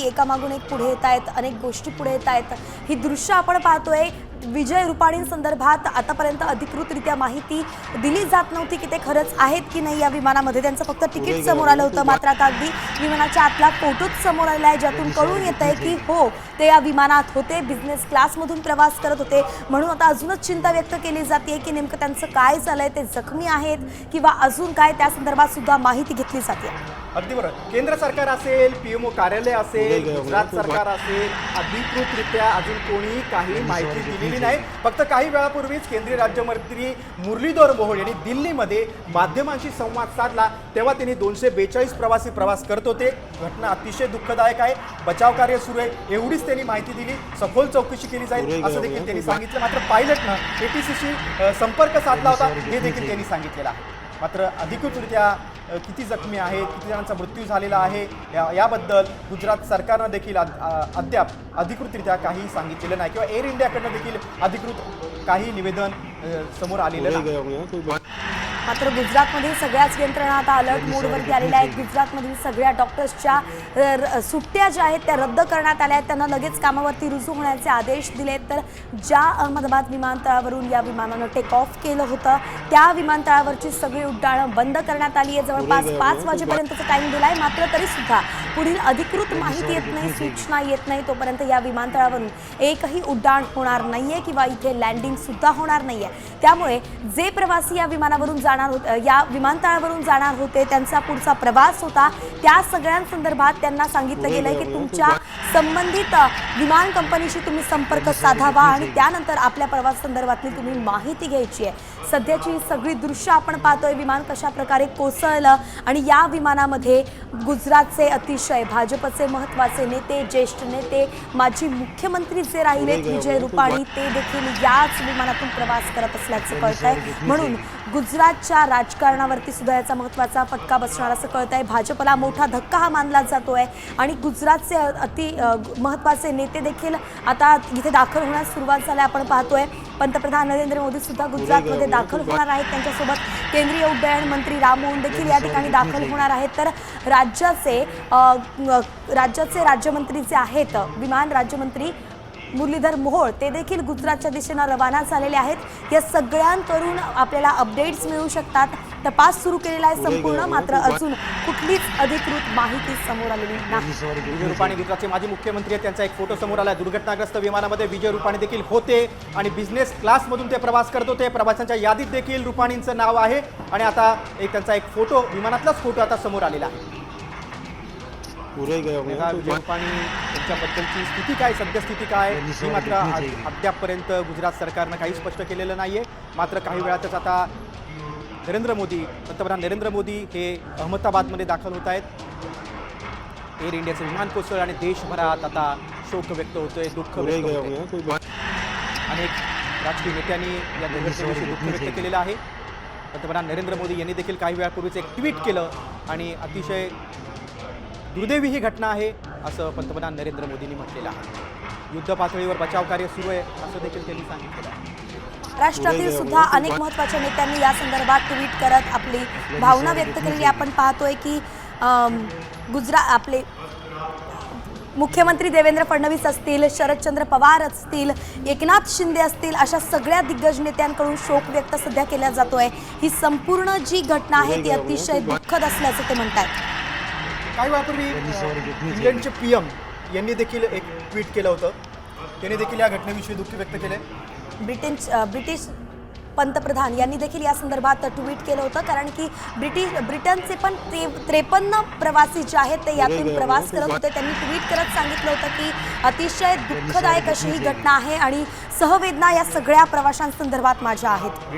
माहिती एकामागून एक पुढे येत आहेत अनेक गोष्टी पुढे येत आहेत ही दृश्य आपण पाहतोय विजय रुपाणींसंदर्भात आतापर्यंत अधिकृतरित्या माहिती दिली जात नव्हती की ते खरंच आहेत की नाही या विमानामध्ये. त्यांचं फक्त तिकीट समोर आलं होतं. मात्र आता अगदी विमानाच्या आतला फोटोच समोर आलेला आहे ज्यातून कळून येत आहे की हो ते या विमानात होते. बिझनेस क्लासमधून प्रवास करत होते. म्हणून आता अजूनच चिंता व्यक्त केली जाते की नेमकं त्यांचं काय झालंय ते जखमी आहेत किंवा अजून काय त्या संदर्भात सुद्धा माहिती घेतली जाते अगदी बरोबर केंद्र सरकार असेल पीएमओ कार्यालय असेल गुजरात सरकार असेल अधिकृतरित्या अजून कोणी काही माहिती दिलेली नाही. फक्त काही वेळापूर्वीच केंद्रीय राज्यमंत्री मुरलीधर मोहोळ यांनी दिल्लीमध्ये माध्यमांशी संवाद साधला. तेव्हा त्यांनी दोनशे बेचाळीस प्रवासी प्रवास करत होते. घटना अतिशय दुःखदायक आहे. बचाव कार्य सुरू आहे. एवढीच त्यांनी माहिती दिली. सखोल चौकशी केली जाईल असं देखील त्यांनी सांगितलं. मात्र पायलटनं एटीसीशी संपर्क साधला होता. हे देखील त्यांनी सांगितलेलं आहे. मात्र अधिकृतरित्या किती जखमी आहेत किती जणांचा मृत्यू झालेला आहे या याबद्दल गुजरात सरकारनं देखील अद्याप अधिकृतरित्या काही सांगितलेलं नाही. किंवा एअर इंडियाकडनं देखील अधिकृत काही निवेदन समोर आलेलं नाही. मात्र गुजरातमधील सगळ्याच यंत्रणा आता अलर्ट मोडवरती आलेल्या आहेत. गुजरातमधील सगळ्या डॉक्टर्सच्या सुट्ट्या ज्या आहेत त्या रद्द करण्यात आल्या आहेत. त्यांना लगेच कामावरती रुजू होण्याचे आदेश दिले आहेत तर ज्या अहमदाबाद विमानतळावरून या विमानानं टेक ऑफ केलं होतं त्या विमानतळावरची सगळी उड्डाणं बंद करण्यात आली आहे जवळपास पाच वाजेपर्यंतचा टाइम दिलाय. मात्र तरी सुद्धा पुढील अधिकृत माहिती येत नाही सूचना येत नाही. तोपर्यंत या विमानतळावरून एकही उड्डाण होणार नाहीये किंवा इथे लँडिंग सुद्धा होणार नाहीये. त्यामुळे जे प्रवासी या विमानावरून जाणार होते या विमानतळावरून जाणार होते. त्यांचा पुढचा प्रवास होता. त्या सगळ्यांसंदर्भात त्यांना सांगितलं गेलंय की तुमच्या संबंधित विमान कंपनीशी तुम्ही संपर्क साधावा आणि त्यानंतर आपल्या प्रवास संदर्भातली तुम्ही माहिती घ्यायची आहे. सध्याची सगळी दृश्य आपण पाहतोय. विमान कशा प्रकारे कोसळलं आणि या विमानामध्ये गुजरातचे अतिशय भाजपचे महत्त्वाचे नेते ज्येष्ठ नेते माजी मुख्यमंत्री जे राहिलेत विजय रुपाणी ते देखील याच विमानातून प्रवास करत असल्याचं कळत आहे म्हणून गुजरातच्या राजकारणावरती सुद्धा याचा महत्त्वाचा फटका बसणार असं कळत आहे भाजपला मोठा धक्का हा मानला जातो आहे आणि गुजरातचे अति महत्त्वाचे नेते देखील आता इथे दाखल होण्यास सुरुवात झाली आपण पाहतोय. पंतप्रधान नरेंद्र मोदी सुद्धा गुजरातमध्ये दाखल होणार आहेत. त्यांच्यासोबत केंद्रीय उड्डयन मंत्री राम मोहन देखील या ठिकाणी दाखल होणार आहेत. तर राज्याचे राज्याचे राज्यमंत्री जे आहेत विमान राज्यमंत्री मुरलीधर मोहोळ ते देखील गुजरातच्या दिशेनं रवाना झालेले आहेत. या सगळ्यांकडून आपल्याला अपडेट्स मिळू शकतात. तपास सुरू केलेला आहे संपूर्ण मात्र अजून कुठलीच अधिकृत माहिती समोर आलेली नाही. विजय रुपाणी गुजरातचे माजी मुख्यमंत्री आहेत. त्यांचा एक फोटो समोर आला दुर्घटनाग्रस्त विमानामध्ये विजय रुपाणी देखील होते आणि बिझनेस क्लासमधून ते प्रवास करत होते. प्रवाशांच्या यादीत देखील रुपाणींचं नाव आहे. आणि आता एक त्यांचा एक फोटो विमानातलाच फोटो आता समोर आलेला आहे. मेघा विजय रुपाणी यांच्याबद्दलची स्थिती काय सद्यस्थिती काय ही मात्र अद्यापपर्यंत गुजरात सरकारनं काही स्पष्ट केलेलं नाहीये. मात्र काही वेळातच आता नरेंद्र मोदी पंतप्रधान नरेंद्र मोदी हे अहमदाबादमध्ये दाखल होत आहेत. एअर इंडियाचं विमान कोसळलं आणि देशभरात आता शोक व्यक्त होतोय दुःख व्यक्त होतंय. अनेक राजकीय नेत्यांनी या दुर्घटनेविषयी दुःख व्यक्त केलेलं आहे. पंतप्रधान नरेंद्र मोदी यांनी देखील काही वेळापूर्वीच एक ट्विट केलं आणि अतिशय दुर्दैवी ही घटना आहे असं पंतप्रधान नरेंद्र मोदींनी म्हटलेलं आहे. युद्ध पातळीवर बचाव कार्य सुरू आहे असं देखील त्यांनी सांगितलेलं आहे. महाराष्ट्रातील सुद्धा अनेक महत्त्वाच्या नेत्यांनी या संदर्भात ट्विट करत आपली भावना व्यक्त केलेली आपण पाहतोय की गुजरात आपले मुख्यमंत्री देवेंद्र फडणवीस असतील शरदचंद्र पवार असतील एकनाथ शिंदे असतील अशा सगळ्या दिग्गज नेत्यांकडून शोक व्यक्त सध्या केला जातोय. ही संपूर्ण जी घटना आहे ती अतिशय दुःखद असल्याचं ते म्हणतात काही वेळापूर्वी इंग्लंडचे पी एम यांनी देखील एक ट्विट केलं होतं. त्यांनी देखील या घटनेविषयी दुःख व्यक्त केले ब्रिटन अ, ब्रिटिश पंतप्रधान यांनी देखील या संदर्भात ट्विट केलं होतं कारण की ब्रिटिश ब्रिटनचे पण ते त्रेपन्न प्रवासी जे आहेत ते यातून प्रवास करत होते. त्यांनी ट्विट करत सांगितलं होतं की अतिशय दुःखदायक अशी ही घटना आहे आणि सहवेदना या सगळ्या प्रवाशांसंदर्भात माझ्या आहेत.